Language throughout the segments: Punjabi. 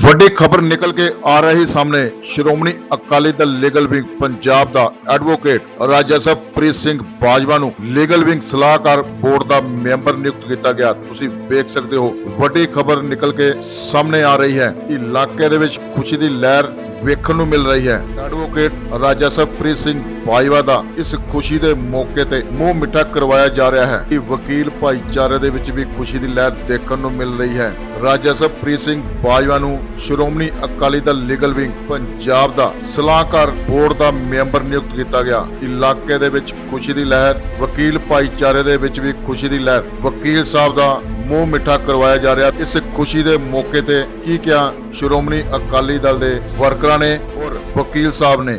ਵੱਡੀ ਖਬਰ ਨਿਕਲ ਕੇ ਆ ਰਹੀ ਸਾਹਮਣੇ। ਸ਼੍ਰੋਮਣੀ ਅਕਾਲੀ ਦਲ ਲੀਗਲ ਵਿੰਗ ਪੰਜਾਬ ਦਾ ਐਡਵੋਕੇਟ ਰਾਜਾ ਸਾਹਿਬ ਪ੍ਰੀਤ ਸਿੰਘ ਬਾਜਵਾ ਨੂੰ ਲੀਗਲ ਵਿੰਗ ਸਲਾਹਕਾਰ ਬੋਰਡ ਦਾ ਮੈਂਬਰ ਨਿਯੁਕਤ ਕੀਤਾ ਗਿਆ। ਤੁਸੀਂ ਵੇਖ ਸਕਦੇ ਹੋ, ਵੱਡੀ ਖਬਰ ਨਿਕਲ ਕੇ ਸਾਹਮਣੇ ਆ ਰਹੀ ਹੈ। ਇਲਾਕੇ ਦੇ ਵਿੱਚ ਖੁਸ਼ੀ ਦੀ ਲਹਿਰ ਵੇਖਣ ਨੂੰ ਮਿਲ ਰਹੀ ਹੈ। ਐਡਵੋਕੇਟ ਰਾਜਾ ਸਾਹਿਬ ਪ੍ਰੀਤ ਸਿੰਘ ਬਾਜਵਾ ਦਾ ਇਸ ਖੁਸ਼ੀ ਦੇ ਮੌਕੇ ਤੇ ਮੂੰਹ ਮਿੱਠਾ ਕਰਵਾਇਆ ਜਾ ਰਿਹਾ ਹੈ ਕਿ ਵਕੀਲ ਭਾਈਚਾਰੇ ਦੇ ਵਿੱਚ ਵੀ ਖੁਸ਼ੀ ਦੀ ਲਹਿਰ ਦੇਖਣ ਨੂੰ ਮਿਲ ਰਹੀ ਹੈ। ਰਾਜਾ ਸਾਹਿਬ ਪ੍ਰੀਤ ਸਿੰਘ ਬਾਜਵਾ ਨੂੰ ਸ਼੍ਰੋਮਣੀ ਅਕਾਲੀ ਦਲ ਲੀਗਲ ਵਿੰਗ ਪੰਜਾਬ ਦਾ ਸਲਾਹਕਾਰ ਬੋਰਡ ਦਾ ਮੈਂਬਰ ਨਿਯੁਕਤ ਕੀਤਾ ਗਿਆ। ਇਲਾਕੇ ਦੇ ਵਿੱਚ ਖੁਸ਼ੀ ਦੀ ਲਹਿਰ, ਵਕੀਲ ਭਾਈਚਾਰੇ ਦੇ ਵਿੱਚ ਵੀ ਖੁਸ਼ੀ ਦੀ ਲਹਿਰ। ਵਕੀਲ ਸਾਹਿਬ ਦਾ ਮੂੰਹ ਮਿੱਠਾ ਕਰਵਾਇਆ ਜਾ ਰਿਹਾ। ਇਸ ਖੁਸ਼ੀ ਦੇ ਮੌਕੇ ਤੇ ਕੀ ਕਿਹਾ ਸ਼੍ਰੋਮਣੀ ਅਕਾਲੀ ਦਲ ਦੇ ਵਰਕਰਾਂ ਨੇ ਔਰ ਵਕੀਲ ਸਾਹਿਬ ਨੇ?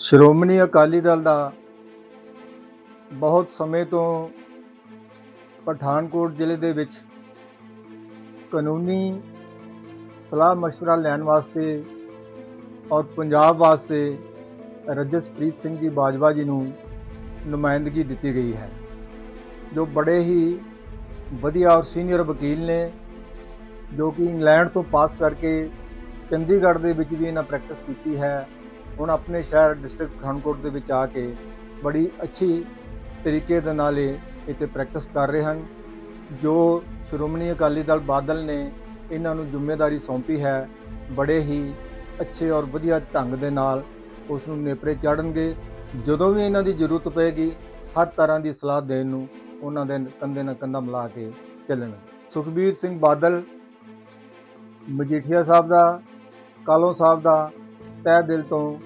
ਸ਼੍ਰੋਮਣੀ ਅਕਾਲੀ ਦਲ ਦਾ ਬਹੁਤ ਸਮੇਂ ਤੋਂ ਪਠਾਨਕੋਟ ਜ਼ਿਲ੍ਹੇ ਦੇ ਵਿੱਚ ਕਾਨੂੰਨੀ ਸਲਾਹ مشورہ ਲੈਣ ਵਾਸਤੇ ਔਰ ਪੰਜਾਬ ਵਾਸਤੇ ਰਜਸਪ੍ਰੀਤ ਸਿੰਘ ਜੀ ਬਾਜਵਾ ਜੀ ਨੂੰ ਨੁਮਾਇੰਦਗੀ ਦਿੱਤੀ ਗਈ ਹੈ ਜੋ ਬੜੇ ਹੀ ਵਧੀਆ ਔਰ ਸੀਨੀਅਰ ਵਕੀਲ ਨੇ ਜੋ ਕਿ ਇੰਗਲੈਂਡ ਤੋਂ ਪਾਸ ਕਰਕੇ ਚੰਡੀਗੜ੍ਹ ਦੇ ਵਿੱਚ ਵੀ ਇਹਨਾਂ ਪ੍ਰੈਕਟਿਸ ਕੀਤੀ ਹੈ ਹੁਣ ਆਪਣੇ ਸ਼ਹਿਰ ਡਿਸਟ੍ਰਿਕਟ ਪਠਾਨਕੋਟ ਦੇ ਵਿੱਚ ਆ ਕੇ ਬੜੀ ਅੱਛੀ ਤਰੀਕੇ ਦੇ ਨਾਲ ਇਹ ਇੱਥੇ ਪ੍ਰੈਕਟਿਸ ਕਰ ਰਹੇ ਹਨ। ਜੋ ਸ਼੍ਰੋਮਣੀ ਅਕਾਲੀ ਦਲ ਬਾਦਲ ਨੇ ਇਹਨਾਂ ਨੂੰ ਜ਼ਿੰਮੇਵਾਰੀ ਸੌਂਪੀ ਹੈ, ਬੜੇ ਹੀ ਅੱਛੇ ਔਰ ਵਧੀਆ ਢੰਗ ਦੇ ਨਾਲ ਉਸ ਨੂੰ ਨੇਪਰੇ ਚਾੜਨਗੇ। ਜਦੋਂ ਵੀ ਇਹਨਾਂ ਦੀ ਜ਼ਰੂਰਤ ਪਏਗੀ, ਹਰ ਤਰ੍ਹਾਂ ਦੀ ਸਲਾਹ ਦੇਣ ਨੂੰ ਉਹਨਾਂ ਦੇ ਕੰਧੇ ਨਾਲ ਕੰਧਾ ਮਿਲਾ ਕੇ ਚੱਲਣ। ਸੁਖਬੀਰ ਸਿੰਘ ਬਾਦਲ, ਮਜੀਠੀਆ ਸਾਹਿਬ ਦਾ, ਕਾਲੋ ਸਾਹਿਬ ਦਾ ਤਹਿ ਦਿਲ ਤੋਂ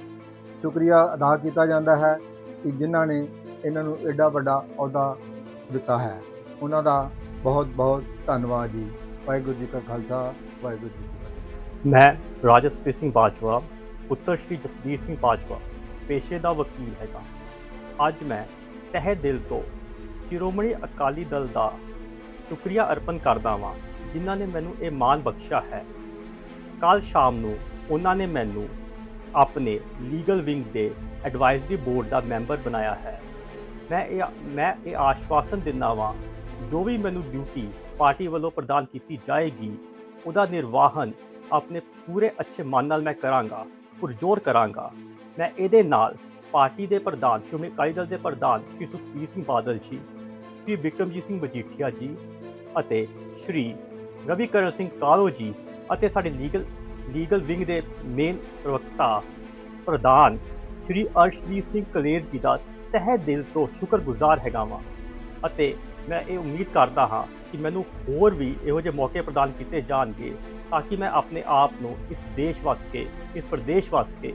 ਸ਼ੁਕਰੀਆ ਅਦਾ ਕੀਤਾ ਜਾਂਦਾ ਹੈ ਕਿ ਜਿਨ੍ਹਾਂ ਨੇ ਇਹਨਾਂ ਨੂੰ ਐਡਾ ਵੱਡਾ ਅਹੁਦਾ ਦਿੱਤਾ ਹੈ। ਉਹਨਾਂ ਦਾ ਬਹੁਤ ਬਹੁਤ ਧੰਨਵਾਦ ਜੀ। ਵਾਹਿਗੁਰੂ ਜੀ ਕਾ ਖਾਲਸਾ, ਵਾਹਿਗੁਰੂ ਜੀ ਕੀ ਫਤਿਹ। ਮੈਂ ਰਾਜਸਪ੍ਰੀਤ ਸਿੰਘ ਬਾਜਵਾ, ਪੁੱਤਰ ਸ਼੍ਰੀ ਜਸਬੀਰ ਸਿੰਘ ਬਾਜਵਾ, ਪੇਸ਼ੇ ਦਾ ਵਕੀਲ ਹੈਗਾ। ਅੱਜ ਮੈਂ ਤਹਿ ਦਿਲ ਤੋਂ ਸ਼੍ਰੋਮਣੀ ਅਕਾਲੀ ਦਲ ਦਾ ਸ਼ੁਕਰੀਆ ਅਰਪਣ ਕਰਦਾ ਵਾਂ, ਜਿਨ੍ਹਾਂ ਨੇ ਮੈਨੂੰ ਇਹ ਮਾਣ ਬਖਸ਼ਿਆ ਹੈ। ਕੱਲ ਸ਼ਾਮ ਨੂੰ ਉਹਨਾਂ ਨੇ ਮੈਨੂੰ ਆਪਣੇ ਲੀਗਲ ਵਿੰਗ ਦੇ ਐਡਵਾਈਜ਼ਰੀ ਬੋਰਡ ਦਾ ਮੈਂਬਰ ਬਣਾਇਆ ਹੈ। ਮੈਂ ਇਹ ਮੈਂ ਇਹ ਆਸ਼ਵਾਸਨ ਦਿੰਦਾ ਵਾਂ, ਜੋ ਵੀ ਮੈਨੂੰ ਡਿਊਟੀ ਪਾਰਟੀ ਵੱਲੋਂ ਪ੍ਰਦਾਨ ਕੀਤੀ ਜਾਏਗੀ, ਉਹਦਾ ਨਿਰਵਾਹਨ ਆਪਣੇ ਪੂਰੇ ਅੱਛੇ ਮਨ ਨਾਲ ਮੈਂ ਕਰਾਂਗਾ, ਪੁਰਜੋਰ ਕਰਾਂਗਾ। ਮੈਂ ਇਹਦੇ ਨਾਲ ਪਾਰਟੀ ਦੇ ਪ੍ਰਧਾਨ, ਸ਼੍ਰੋਮਣੀ ਅਕਾਲੀ ਦਲ ਦੇ ਪ੍ਰਧਾਨ ਸ਼੍ਰੀ ਸੁਖਬੀਰ ਸਿੰਘ ਬਾਦਲ ਜੀ, ਸ਼੍ਰੀ ਵਿਕਰਮਜੀਤ ਸਿੰਘ ਮਜੀਠੀਆ ਜੀ ਅਤੇ ਸ਼੍ਰੀ ਰਵੀਕਰਨ ਸਿੰਘ ਕਾਲੋ ਜੀ ਅਤੇ ਸਾਡੇ ਲੀਗਲ ਲੀਗਲ ਵਿੰਗ ਦੇ ਮੇਨ ਪ੍ਰਵਕਤਾ ਪ੍ਰਧਾਨ ਸ਼੍ਰੀ ਅਰਸ਼ਦੀਪ ਸਿੰਘ ਕਲੇਰ ਜੀ ਦਾ ਤਹਿ ਦਿਲ ਤੋਂ ਸ਼ੁਕਰਗੁਜ਼ਾਰ ਹੈਗਾ ਵਾਂ। ਅਤੇ ਮੈਂ ਇਹ ਉਮੀਦ ਕਰਦਾ ਹਾਂ ਕਿ ਮੈਨੂੰ ਹੋਰ ਵੀ ਇਹੋ ਜਿਹੇ ਮੌਕੇ ਪ੍ਰਦਾਨ ਕੀਤੇ ਜਾਣਗੇ, ਤਾਂ ਕਿ ਮੈਂ ਆਪਣੇ ਆਪ ਨੂੰ ਇਸ ਦੇਸ਼ ਵਾਸਤੇ, ਇਸ ਪ੍ਰਦੇਸ਼ ਵਾਸਤੇ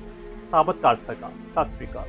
ਸਾਬਤ ਕਰ ਸਕਾਂ। ਸਤਿ ਸ੍ਰੀ ਅਕਾਲ।